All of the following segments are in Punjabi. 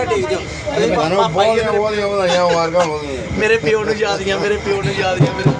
ਕਿਹੜਾ ਟੇਕਦੇ ਹੋ ਮੇਰੇ ਪਿਓ ਨੂੰ ਯਾਦ ਗਿਆ ਮੇਰੇ ਪਿਓ ਨੂੰ ਯਾਦ ਗਿਆ ਮੇਰੇ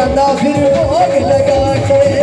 ਲੱਡੂਆਂ ਫਿਰ ਭੋਗ ਲਗਾ ਕੇ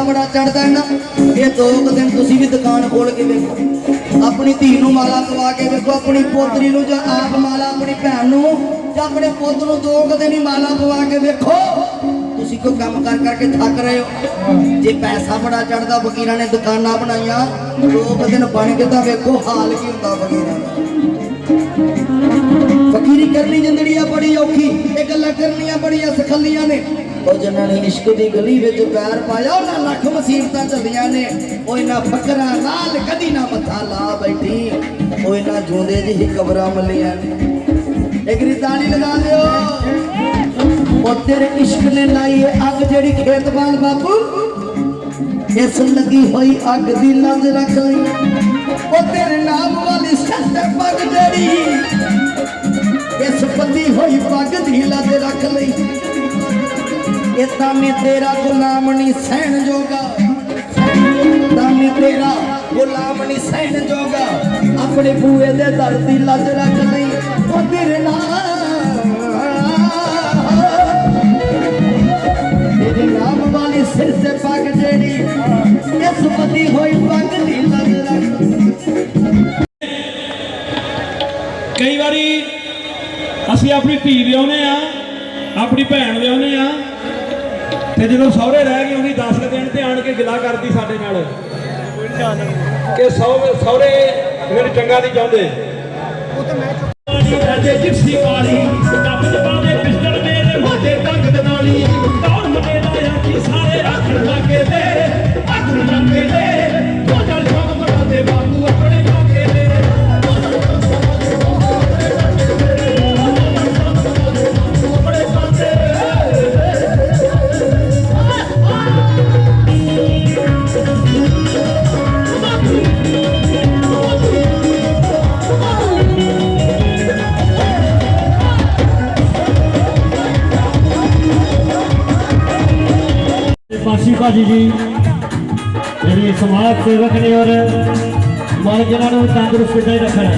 ਪਾਗਲੋ ਬੜਾ ਚੜਦਾ ਹੈ ਨਾ, ਇਹ ਦੋ ਦਿਨ ਤੁਸੀਂ ਵੀ ਦੁਕਾਨ ਖੋਲ ਕੇ ਵੇਖੋ। ਆਪਣੀ ਧੀ ਨੂੰ ਮਾਲਾ ਪਵਾ ਕੇ ਵੇਖੋ, ਆਪਣੀ ਪੋਤਰੀ ਨੂੰ ਜਾਂ ਆਪ ਮਾਲਾ, ਆਪਣੀ ਭੈਣ ਨੂੰ, ਜਾਂ ਆਪਣੇ ਪੁੱਤ ਨੂੰ ਦੋ ਦਿਨ ਹੀ ਮਾਲਾ ਪਵਾ ਕੇ ਵੇਖੋ। ਤੁਸੀਂ ਕੋਈ ਕੰਮ ਕਰ ਕਰਕੇ ਥੱਕ ਰਹੇ ਹੋ? ਜੇ ਪੈਸਾ ਬੜਾ ਚੜਦਾ ਵਕੀਰਾਂ ਨੇ ਦੁਕਾਨਾਂ ਬਣਾਈਆਂ, ਦੋ ਕੁ ਦਿਨ ਬਣ ਕੇ ਤਾਂ ਵੇਖੋ ਹਾਲ ਕੀ ਹੁੰਦਾ ਵਕੀਰਾਂ ਦਾ। ਫਕੀਰੀ ਕਰਨੀ ਜਿੰਦੜੀ ਆ ਬੜੀ ਔਖੀ ਇਹ ਗੱਲਾਂ ਕਰਨੀਆਂ ਬੜੀਆਂ ਸਖੱਲੀਆਂ ਨੇ। ਉਹ ਜਿਨ੍ਹਾਂ ਨੇ ਇਸ਼ਕ ਦੀ ਗਲੀ ਵਿੱਚ ਪੈਰ ਪਾਇਆ, ਉਹਨਾਂ ਲੱਖ ਮੁਸੀਬਤਾਂ ਚੱਲੀਆਂ ਨੇ। ਉਹ ਇਹਨਾਂ ਫਕਰਾਂ ਨਾਲ ਕਦੀ ਨਾ ਮੱਥਾ ਲਾ ਬੈਠੀ। ਉਹ ਇਹਨਾਂ ਜੂੰਦੇ ਜਿਹੀ ਕਬਰਾਂ ਮੱਲੀਆਂ ਨੇ। ਇੱਕ ਰੀ ਲਗਾ ਦਿਓ। ਉਹ ਤੇਰੇ ਇਸ਼ਕ ਨੇ ਲਾਈ ਅੱਗ ਜਿਹੜੀ ਖੇਤਵਾਲ ਬਾਪੂ। ਇਸ ਲੱਗੀ ਹੋਈ ਅੱਗ ਦੀ ਲੰਜ ਰੱਖ ਲਈ। ਉਹ ਤੇਰੇ ਨਾਮ ਵਾਲੀ ਸੱਤ ਪੱਗ ਜਿਹੜੀ। ਇਸ ਪੱਤੀ ਹੋਈ ਪੱਗ ਦੀ ਲੱਜ ਰੱਖ ਲਈ। ਇਹ ਮੈਂ ਤੇਰਾ ਗੁਲਾਮ ਨਹੀਂ ਸਹਿਣ ਜੋਗਾ। ਤਾਂ ਮੈਂ ਤੇਰਾ ਗੁਲਾਮ ਨਹੀਂ ਸਹਿਣ ਜੋਗਾ। ਆਪਣੇ ਬੂਏ ਦੇ ਦਰ ਦੀ ਲੱਜ ਰੱਖ ਲਈ। ਉਹ ਤੇਰੇ ਨਾਲ। ਤੇਰੇ ਨਾਮ ਵਾਲੀ ਸਿਰ ਤੇ ਪੱਗ ਜਿਹੜੀ ਇਸ ਪਤੀ ਹੋਈ ਪੱਗ ਦੀ ਲੱਜ ਰੱਖ ਕਈ ਵਾਰੀ ਅਸੀਂ ਆਪਣੀ ਧੀ ਲਿਆਉਨੇ ਆ ਆਪਣੀ ਭੈਣ ਲਿਆਉਨੇ ਆ ਤੇ ਜਦੋਂ ਸਹੁਰੇ ਰਹਿ ਗਈ ਉਹਦੀ 10 ਦਿਨ ਤੇ ਆਣ ਕੇ ਗਿਲਾ ਕਰਦੀ ਸਾਡੇ ਨਾਲ। ਕਿ ਸਹੁਰੇ ਸਹੁਰੇ ਮੈਨੂੰ ਚੰਗਾ ਨਹੀਂ ਚਾਹੁੰਦੇ। ਰਾਜੇ ਜਿਪਸੀ ਵਾਲੀ ਕੱਪ ਚ ਪਾਉਂਦੇ ਪਿਸਟਲ ਭਾਜੀ ਜੀ ਜਿਹੜੇ ਸਮਾਜ ਸੇਵਕ ਨੇ ਔਰ ਮਾਲਕ ਇਹਨਾਂ ਨੂੰ ਤੰਦਰੁਸਤ ਹੀ ਰੱਖਣਾ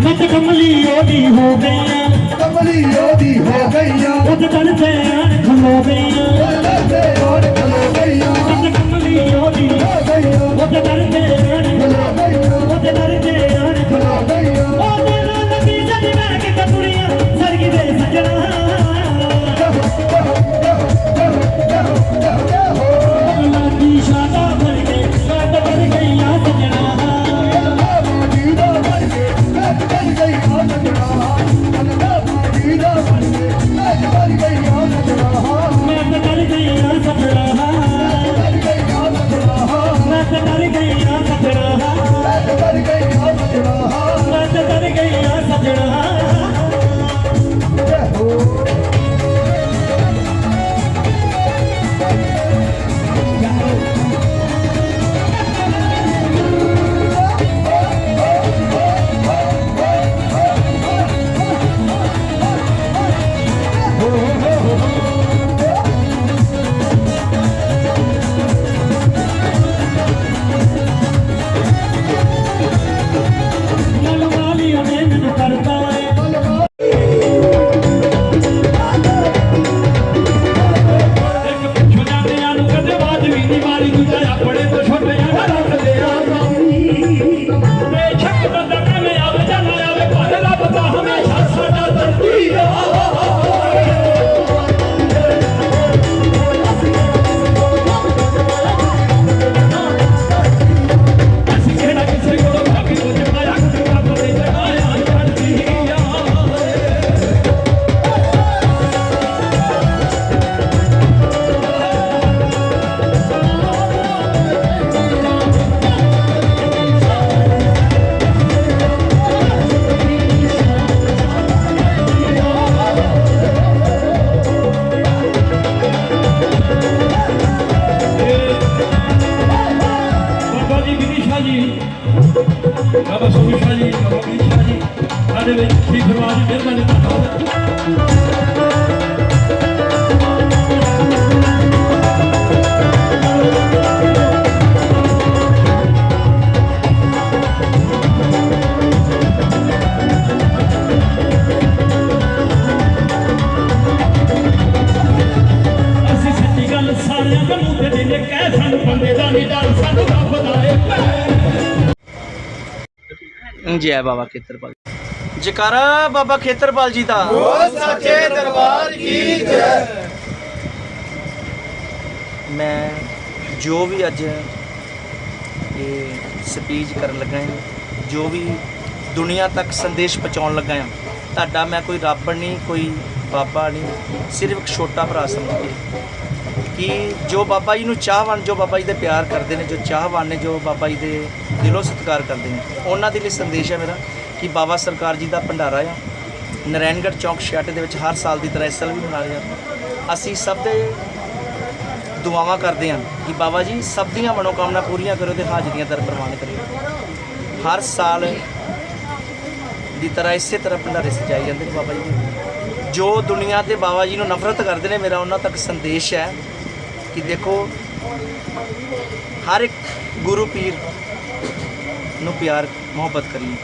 ਮਤ ਕਮਲੀ ਉਹਦੀ ਹੋ ਗਈਆਂ ਕਮਲੀ ਉਹਦੀ ਹੋ ਗਈਆਂ। ਉਹਦੇ ਤਨ ਤੇ ਆਣ ਖਲੋ ਗਈਆਂ। ਲੱਗੇ ਹੋੜ ਖਲੋ ਗਈਆਂ। ਮਤ ਕਮਲੀ ਉਹਦੀ ਹੋ ਗਈਆਂ। ਉਹਦੇ ਤਨ ਤੇ ਆਣ ਖਲੋ ਗਈਆਂ। ਉਹਦੇ ਤਨ ਤੇ ਦਰਦੀ ਆ ਅਸੀਂ ਬਾਬਾ ਸੁਮਿਸ਼ਾ ਜੀ ਬਾਬਾ ਜੈ ਬਾਬਾ ਖੇਤਰਪਾਲ ਜਕਾਰਾ ਬਾਬਾ ਖੇਤਰਪਾਲ ਜੀ ਦਾ। ਸੱਚੇ ਦਰਬਾਰ ਕੀ ਜੈ। ਮੈਂ ਜੋ ਵੀ ਅੱਜ ਇਹ ਸਪੀਚ ਕਰਨ ਲੱਗਾ ਹਾਂ ਜੋ ਵੀ ਦੁਨੀਆ ਤੱਕ ਸੰਦੇਸ਼ ਪਹੁੰਚਾਉਣ ਲੱਗਾ ਹਾਂ ਤੁਹਾਡਾ ਮੈਂ ਕੋਈ ਰੱਬ ਨਹੀਂ ਕੋਈ ਬਾਬਾ ਨਹੀਂ ਸਿਰਫ ਇੱਕ ਛੋਟਾ ਭਰਾ ਸਮਝ। ਕੇ ਕਿ ਜੋ ਬਾਬਾ ਜੀ ਨੂੰ ਚਾਹਵਾਨ, ਜੋ ਬਾਬਾ ਜੀ ਦੇ ਪਿਆਰ ਕਰਦੇ ਨੇ, ਜੋ ਚਾਹਵਾਨ ਨੇ, ਜੋ ਬਾਬਾ ਜੀ ਦੇ ਦਿਲੋਂ ਸਤਿਕਾਰ ਕਰਦੇ ਨੇ, ਉਹਨਾਂ ਦੇ ਲਈ ਸੰਦੇਸ਼ ਹੈ ਮੇਰਾ ਕਿ ਬਾਬਾ ਸਰਕਾਰ ਜੀ ਦਾ ਭੰਡਾਰਾ ਆ। ਨਰੈਣਗੜ੍ਹ ਚੌਂਕ ਛਿਆਟੇ ਦੇ ਵਿੱਚ ਹਰ ਸਾਲ ਦੀ ਤਰ੍ਹਾਂ ਇਸ ਸਾਲ ਵੀ ਮਨਾਇਆ ਜਾਂਦਾ ਅਸੀਂ ਸਭ ਦੇ ਦੁਆਵਾਂ ਕਰਦੇ ਹਾਂ ਕਿ ਬਾਬਾ ਜੀ ਸਭ ਦੀਆਂ ਮਨੋਕਾਮਨਾ ਪੂਰੀਆਂ ਕਰੋ ਤੇ ਹਾਜ਼ਰੀਆਂ ਦਰ ਪ੍ਰਵਾਨ ਕਰਿਓ। ਹਰ ਸਾਲ ਦੀ ਤਰ੍ਹਾਂ ਇਸੇ ਤਰ੍ਹਾਂ ਭੰਡਾਰੇ ਸਜਾਏ ਜਾਂਦੇ ਨੇ ਬਾਬਾ ਜੀ। ਜੋ ਦੁਨੀਆ ਤੇ ਬਾਬਾ ਜੀ ਨੂੰ ਨਫ਼ਰਤ ਕਰਦੇ ਨੇ, ਮੇਰਾ ਉਹਨਾਂ ਤੱਕ ਸੰਦੇਸ਼ ਹੈ ਕਿ ਦੇਖੋ, ਹਰ ਇੱਕ ਗੁਰੂ ਪੀਰ ਨੂੰ ਪਿਆਰ, ਮੁਹੱਬਤ ਕਰੀਏ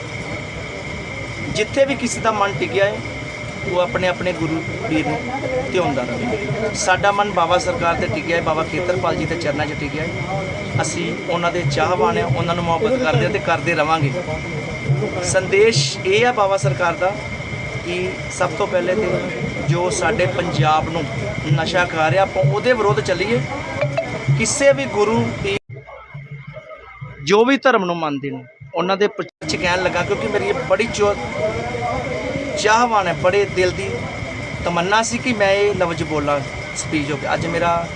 ਜਿੱਥੇ ਵੀ ਕਿਸੇ ਦਾ ਮਨ ਟਿਕਿਆ ਹੈ, ਉਹ ਆਪਣੇ ਆਪਣੇ ਗੁਰੂ ਪੀਰ ਨੂੰ ਧਿਆਉਂਦਾ ਰਹੇ। ਸਾਡਾ ਮਨ ਬਾਬਾ ਸਰਕਾਰ ਤੇ ਟਿਕਿਆ ਹੈ, ਬਾਬਾ ਖੇਤਰਪਾਲ ਜੀ ਦੇ ਚਰਨਾਂ 'ਚ ਟਿਕਿਆ ਹੈ। ਅਸੀਂ ਉਹਨਾਂ ਦੇ ਚਾਹਵਾਨ ਹਾਂ, ਉਹਨਾਂ ਨੂੰ ਮੁਹੱਬਤ ਕਰਦੇ ਹਾਂ ਤੇ ਕਰਦੇ ਰਵਾਂਗੇ। ਸੰਦੇਸ਼ ਇਹ ਆ ਬਾਬਾ ਸਰਕਾਰ ਦਾ ਕਿ ਸਭ ਤੋਂ ਪਹਿਲੇ ਤੇ ਜੋ ਸਾਡੇ ਪੰਜਾਬ ਨੂੰ ਨਸ਼ਾ ਖਾ ਰਿਹਾ, ਆਪਾਂ ਉਹਦੇ ਵਿਰੁੱਧ ਚੱਲੀਏ ਕਿਸੇ ਵੀ ਗੁਰੂ ਪੀਰ ਜੋ ਵੀ ਧਰਮ ਨੂੰ ਮੰਨਦੇ ਨੇ, ਉਹਨਾਂ ਦੇ ਪਿੱਛੇ ਕਹਿਣ ਲੱਗਾ, ਕਿਉਂਕਿ ਮੇਰੀ ਇਹ ਬੜੀ ਚੋ, ਚਾਹਵਾਨ ਹੈ, ਬੜੇ ਦਿਲ ਦੀ ਤਮੰਨਾ ਸੀ ਕਿ ਮੈਂ ਇਹ ਲਫ਼ਜ਼ ਬੋਲਾਂ ਸਪੀਚ ਹੋ ਕੇ ਅੱਜ ਮੇਰਾ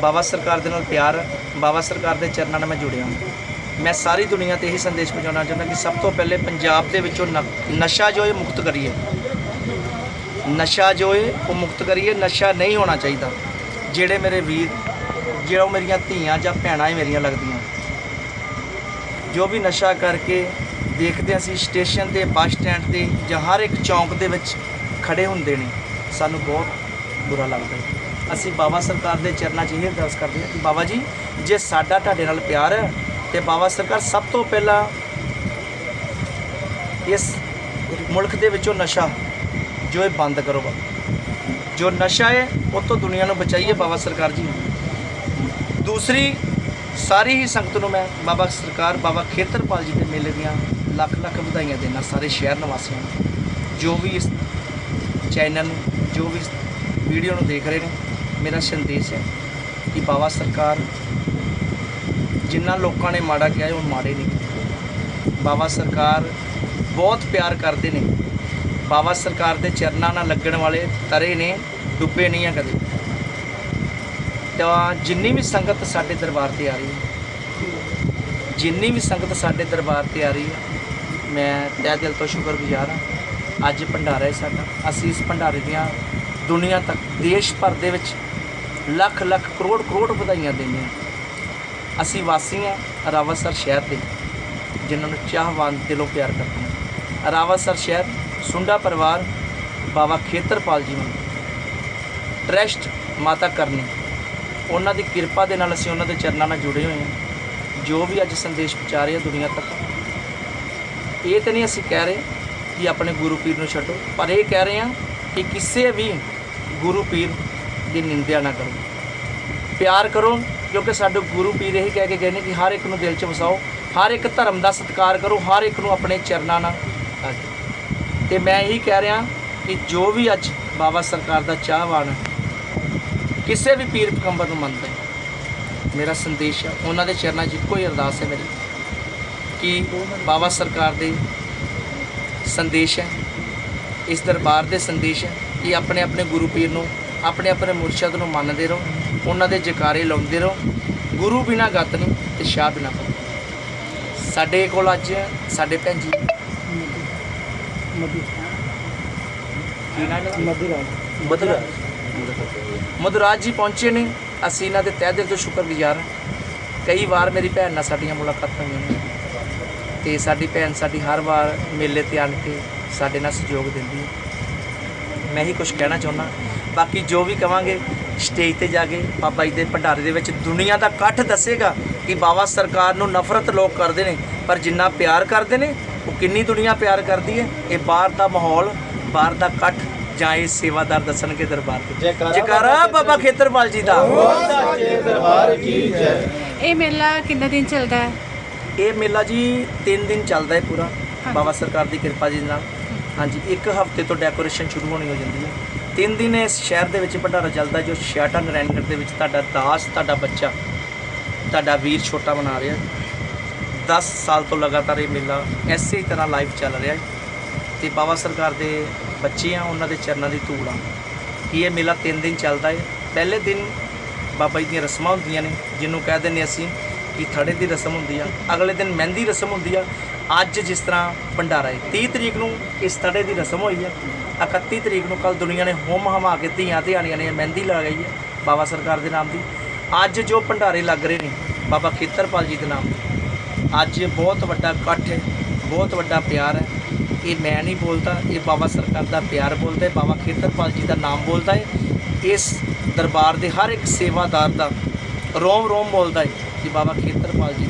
ਬਾਬਾ ਸਰਕਾਰ ਦੇ ਨਾਲ ਪਿਆਰ ਹੈ। ਬਾਬਾ ਸਰਕਾਰ ਦੇ ਚਰਨਾਂ ਨਾਲ ਮੈਂ ਜੁੜਿਆ ਹਾਂ ਮੈਂ ਸਾਰੀ ਦੁਨੀਆ ਤੇ ਇਹ ਸੰਦੇਸ਼ ਪਹੁੰਚਾਉਣਾ ਚਾਹੁੰਦਾ ਕਿ ਸਭ ਤੋਂ ਪਹਿਲੇ ਪੰਜਾਬ ਦੇ ਵਿੱਚੋਂ ਨ- ਨਸ਼ਾ ਜੋ ਹੈ ਮੁਕਤ ਕਰੀਏ। ਨਸ਼ਾ ਜੋ ਹੈ ਉਹ ਮੁਕਤ ਕਰੀਏ, ਨਸ਼ਾ ਨਹੀਂ ਹੋਣਾ ਚਾਹੀਦਾ। ਜਿਹੜੇ ਮੇਰੇ ਵੀਰ, ਜਿਹੜਾ ਉਹ ਮੇਰੀਆਂ ਧੀਆਂ ਜਾਂ ਭੈਣਾਂ ਹੀ ਮੇਰੀਆਂ ਲੱਗਦੀਆਂ। ਜੋ ਵੀ ਨਸ਼ਾ ਕਰਕੇ ਦੇਖਦੇ ਹਾਂ ਅਸੀਂ ਸਟੇਸ਼ਨ ਤੇ, ਬੱਸ ਸਟੈਂਡ ਤੇ ਜਾਂ ਹਰ ਇੱਕ ਚੌਂਕ ਦੇ ਵਿੱਚ ਖੜੇ ਹੁੰਦੇ ਨੇ, ਸਾਨੂੰ ਬਹੁਤ ਬੁਰਾ ਲੱਗਦਾ ਹੈ। ਅਸੀਂ ਬਾਬਾ ਸਰਕਾਰ ਦੇ ਚਰਨਾਂ 'ਚ ਇਹ ਅਰਦਾਸ ਕਰਦੇ ਹਾਂ ਕਿ ਬਾਬਾ ਜੀ, ਜੇ ਸਾਡਾ ਤੁਹਾਡੇ ਨਾਲ ਪਿਆਰ ਹੈ ਤੇ ਬਾਬਾ ਸਰਕਾਰ ਸਭ ਤੋਂ ਪਹਿਲਾਂ ਇਸ ਮੁਲਕ ਦੇ ਵਿੱਚੋਂ ਨਸ਼ਾ ਜੋ ਇਹ ਬੰਦ ਕਰੋ ਬਾਬਾ ਜੋ ਨਸ਼ਾ ਹੈ, ਉਹ ਤੋਂ ਦੁਨੀਆ ਨੂੰ ਬਚਾਈਏ ਬਾਬਾ ਸਰਕਾਰ ਜੀ। ਦੂਸਰੀ, ਸਾਰੀ ਹੀ ਸੰਗਤ ਨੂੰ ਮੈਂ ਬਾਬਾ ਸਰਕਾਰ ਬਾਬਾ ਖੇਤਰਪਾਲ ਜੀ ਦੇ ਮੇਲੇ ਦੀਆਂ ਲੱਖ ਲੱਖ ਵਧਾਈਆਂ ਦੇਣਾ ਸਾਰੇ ਸ਼ਹਿਰ ਨਿਵਾਸੀਆਂ ਨੂੰ। ਜੋ ਵੀ ਇਸ ਚੈਨਲ ਨੂੰ, ਜੋ ਵੀ ਵੀਡੀਓ ਨੂੰ ਦੇਖ ਰਹੇ ਨੇ, ਮੇਰਾ ਸੰਦੇਸ਼ ਹੈ ਕਿ ਬਾਬਾ ਸਰਕਾਰ ਜਿਨ੍ਹਾਂ ਲੋਕਾਂ ਨੇ ਮਾੜਾ ਕਿਹਾ ਹੈ, ਉਹ ਮਾੜੇ ਨਹੀਂ ਬਾਬਾ ਸਰਕਾਰ ਬਹੁਤ ਪਿਆਰ ਕਰਦੇ ਨੇ। ਬਾਬਾ ਸਰਕਾਰ ਦੇ ਚਰਨਾਂ ਨਾਲ ਲੱਗਣ ਵਾਲੇ ਤਰੇ ਨੇ ਡੁੱਬੇ ਨਹੀਂ ਆ ਕਦੇ। ਤਾਂ ਜਿੰਨੀ ਵੀ ਸੰਗਤ ਸਾਡੇ ਦਰਬਾਰ ਤੇ ਆ ਰਹੀ ਹੈ ਜਿੰਨੀ ਵੀ ਸੰਗਤ ਸਾਡੇ ਦਰਬਾਰ ਤੇ ਆ ਰਹੀ ਹੈ ਮੈਂ ਤਹਿ ਦਿਲ ਤੋਂ ਸ਼ੁਕਰਗੁਜ਼ਾਰ ਹਾਂ। ਅੱਜ ਭੰਡਾਰਾ ਹੈ ਸਾਡਾ। ਅਸੀਂ ਇਸ ਭੰਡਾਰੇ ਦੀਆਂ ਦੁਨੀਆ ਤੱਕ ਦੇਸ਼ ਭਰ ਦੇ ਵਿੱਚ ਲੱਖ ਲੱਖ ਕਰੋੜ ਕਰੋੜ ਵਧਾਈਆਂ ਦਿੰਦੇ ਹਾਂ। ਅਸੀਂ ਵਾਸੀ ਹਾਂ ਰਾਵਤਸਰ ਸ਼ਹਿਰ ਦੇ, ਜਿਨ੍ਹਾਂ ਨੂੰ ਚਾਹਵਾਨ ਦਿਲੋਂ ਪਿਆਰ ਕਰਦੇ ਹਾਂ। ਰਾਵਤਸਰ ਸ਼ਹਿਰ ਸੁੰਡਾ ਪਰਿਵਾਰ ਬਾਬਾ ਖੇਤਰਪਾਲ ਜੀ ਨੂੰ ਟਰਸਟ ਮਾਤਾ ਕਰਨੀ। ਉਹਨਾਂ ਦੀ ਕਿਰਪਾ ਦੇ ਨਾਲ ਅਸੀਂ ਉਹਨਾਂ ਦੇ ਚਰਨਾਂ ਨਾਲ ਜੁੜੇ ਹੋਏ ਹਾਂ। ਜੋ ਵੀ ਅੱਜ ਸੰਦੇਸ਼ ਪਹੁੰਚਾ ਰਹੇ ਆ ਦੁਨੀਆ ਤੱਕ। ਇਹ ਤਾਂ ਨਹੀਂ ਅਸੀਂ ਕਹਿ ਰਹੇ ਕਿ ਆਪਣੇ ਗੁਰੂ ਪੀਰ ਨੂੰ ਛੱਡੋ, ਪਰ ਇਹ ਕਹਿ ਰਹੇ ਹਾਂ ਕਿ ਕਿਸੇ ਵੀ ਗੁਰੂ ਪੀਰ ਦੀ ਨਿੰਦਿਆ ਨਾ ਕਰੋ। ਪਿਆਰ ਕਰੋ ਕਿਉਂਕਿ ਸਾਡੇ ਗੁਰੂ ਪੀਰ ਇਹ ਕਹਿ ਕੇ ਗਏ ਨੇ ਕਿ ਹਰ ਇੱਕ ਨੂੰ ਦਿਲ 'ਚ ਵਸਾਓ, ਹਰ ਇੱਕ ਧਰਮ ਦਾ ਸਤਿਕਾਰ ਕਰੋ, ਹਰ ਇੱਕ ਨੂੰ ਆਪਣੇ ਚਰਨਾਂ ਨਾਲ ਲਾਗੇ ਤੇ ਮੈਂ ਇਹੀ ਕਹਿ ਰਿਹਾ ਕਿ ਜੋ ਵੀ ਅੱਜ ਬਾਬਾ ਸਰਕਾਰ ਦਾ ਚਾਹਵਾਨ ਕਿਸੇ ਵੀ ਪੀਰ ਪਗੰਬਰ ਨੂੰ ਮੰਨਦਾ ਹੈ, ਮੇਰਾ ਸੰਦੇਸ਼ ਹੈ, ਉਹਨਾਂ ਦੇ ਚਰਨਾਂ 'ਚ ਇੱਕੋ ਹੀ ਅਰਦਾਸ ਹੈ ਮੇਰੀ, ਕਿ ਬਾਬਾ ਸਰਕਾਰ ਦੇ ਸੰਦੇਸ਼ ਹੈ, ਇਸ ਦਰਬਾਰ ਦੇ ਸੰਦੇਸ਼ ਹੈ ਕਿ ਆਪਣੇ ਆਪਣੇ ਗੁਰੂ ਪੀਰ ਨੂੰ, ਆਪਣੇ ਆਪਣੇ ਮੁਰਸ਼ਦ ਨੂੰ ਮੰਨਦੇ ਰਹੋ। ਉਹਨਾਂ ਦੇ ਜਕਾਰੇ ਲਾਉਂਦੇ ਰਹੋ। ਗੁਰੂ ਬਿਨਾ ਗੱਤ ਨਹੀਂ ਤੇ ਸ਼ਾਹ ਬਿਨਾ ਸਾਡੇ ਕੋਲ ਅੱਜ ਸਾਡੇ ਭੈਣ ਜੀ। ਕੀ ਨਾਮ ਮਧੁਰਾਜ। ਮਧੁਰਾਜ ਜੀ ਪਹੁੰਚੇ ਨੇ ਅਸੀਂ ਇਹਨਾਂ ਦੇ ਤਹਿ ਦਿਲ ਤੋਂ ਸ਼ੁਕਰਗੁਜ਼ਾਰ ਹਾਂ। ਕਈ ਵਾਰ ਮੇਰੀ ਭੈਣ ਨਾਲ ਸਾਡੀਆਂ ਮੁਲਾਕਾਤਾਂ ਹੋਈਆਂ ਨੇ। ਤੇ ਸਾਡੀ ਭੈਣ ਸਾਡੀ ਹਰ ਵਾਰ ਮੇਲੇ ਤੇ ਆਣ ਕੇ ਸਾਡੇ ਨਾਲ ਸਹਿਯੋਗ ਦਿੰਦੀ ਹੈ। ਮੈਂ ਹੀ ਕੁਝ ਕਹਿਣਾ ਚਾਹੁੰਦਾ। ਬਾਕੀ ਜੋ ਵੀ ਕਵਾਂਗੇ ਸਟੇਜ ਤੇ ਜਾ ਕੇ ਬਾਬਾ ਜੀ ਦੇ ਭੰਡਾਰੇ ਦੇ ਵਿੱਚ ਦੁਨੀਆ ਦਾ ਇਕੱਠ ਦੱਸੇਗਾ ਕਿ ਬਾਬਾ ਸਰਕਾਰ ਨੂੰ ਨਫ਼ਰਤ ਲੋਕ ਕਰਦੇ ਨੇ ਪਰ ਜਿੰਨਾ ਪਿਆਰ ਕਰਦੇ ਨੇ ਉਹ ਕਿੰਨੀ ਦੁਨੀਆ ਪਿਆਰ ਕਰਦੀ ਹੈ? ਇਹ ਬਾਹਰ ਦਾ ਮਾਹੌਲ ਬਾਹਰ ਦਾ ਇਕੱਠ ਜਾਂ ਇਹ ਸੇਵਾਦਾਰ ਦੱਸਣਗੇ ਦਰਬਾਰ ਤੇ। ਜੈਕਾਰਾ ਬਾਬਾ ਖੇਤਰਪਾਲ ਜੀ ਦਾ। ਇਹ ਮੇਲਾ ਕਿੰਨੇ ਦਿਨ ਚੱਲਦਾ ਹੈ? ਇਹ ਮੇਲਾ ਜੀ 3 ਦਿਨ ਚੱਲਦਾ ਹੈ ਪੂਰਾ। ਬਾਬਾ ਸਰਕਾਰ ਦੀ ਕਿਰਪਾ ਜੀ ਨਾਲ। ਹਾਂਜੀ ਇੱਕ ਹਫ਼ਤੇ ਤੋਂ ਡੈਕੋਰੇਸ਼ਨ ਸ਼ੁਰੂ ਹੋਣੀ ਹੋ ਜਾਂਦੀ ਹੈ। ਤਿੰਨ ਦਿਨ ਇਸ ਸ਼ਹਿਰ ਦੇ ਵਿੱਚ ਭੰਡਾਰਾ ਚੱਲਦਾ ਜੋ ਛਿਆਟਾ ਨਰੈਣਗੜ੍ਹ ਦੇ ਵਿੱਚ ਤੁਹਾਡਾ ਦਾਸ, ਤੁਹਾਡਾ ਬੱਚਾ, ਤੁਹਾਡਾ ਵੀਰ ਛੋਟਾ ਬਣਾ ਰਿਹਾ। 10 ਸਾਲ ਤੋਂ ਲਗਾਤਾਰ ਇਹ ਮੇਲਾ ਐਸੇ ਹੀ ਤਰ੍ਹਾਂ ਲਾਈਵ ਚੱਲ ਰਿਹਾ ਹੈ ਤੇ ਬਾਬਾ ਸਰਕਾਰ ਦੇ ਬੱਚੇ ਆ, ਉਹਨਾਂ ਦੇ ਚਰਨਾਂ ਦੀ ਧੂੜ ਆ। ਕਿ ਇਹ ਮੇਲਾ ਤਿੰਨ ਦਿਨ ਚੱਲਦਾ ਹੈ? ਪਹਿਲੇ ਦਿਨ ਬਾਬਾ ਜੀ ਦੀਆਂ ਰਸਮਾਂ ਹੁੰਦੀਆਂ ਨੇ, ਜਿਹਨੂੰ ਕਹਿ ਦਿੰਦੇ ਅਸੀਂ ਕਿ ਥੜੇ ਦੀ ਰਸਮ ਹੁੰਦੀ ਆ, ਅਗਲੇ ਦਿਨ ਮਹਿੰਦੀ ਰਸਮ ਹੁੰਦੀ ਆ। ਅੱਜ ਜਿਸ ਤਰ੍ਹਾਂ ਭੰਡਾਰਾ ਹੈ 30 ਤਰੀਕ ਨੂੰ ਇਸ ਥੜੇ ਦੀ ਰਸਮ ਹੋਈ ਆ। 31 ਤਰੀਕ ਨੂੰ ਕੱਲ ਦੁਨੀਆ ਨੇ ਹੋਮ ਹਮਾ ਕੇ ਧੀਆਂ ਧਿਆਣੀਆਂ ਨੇ ਮਹਿੰਦੀ ਲਗਾਈ ਹੈ ਬਾਬਾ ਸਰਕਾਰ ਦੇ ਨਾਮ ਦੀ। ਅੱਜ ਜੋ ਭੰਡਾਰੇ ਲੱਗ ਰਹੇ ਨੇ ਬਾਬਾ ਖੇਤਰਪਾਲ ਜੀ ਦੇ ਨਾਮ ਤੇ ਅੱਜ ਬਹੁਤ ਵੱਡਾ ਇਕੱਠ ਹੈ, ਬਹੁਤ ਵੱਡਾ ਪਿਆਰ ਹੈ। ਇਹ ਮੈਂ ਨਹੀਂ ਬੋਲਦਾ, ਇਹ ਬਾਬਾ ਸਰਕਾਰ ਦਾ ਪਿਆਰ ਬੋਲਦਾ ਹੈ, ਬਾਬਾ ਖੇਤਰਪਾਲ ਜੀ ਦਾ ਨਾਮ ਬੋਲਦਾ ਹੈ। ਇਸ ਦਰਬਾਰ ਦੇ ਹਰ ਇੱਕ ਸੇਵਾਦਾਰ ਦਾ ਰੋਮ ਰੋਮ ਬੋਲਦਾ ਹੈ ਕਿ ਬਾਬਾ ਖੇਤਰਪਾਲ ਜੀ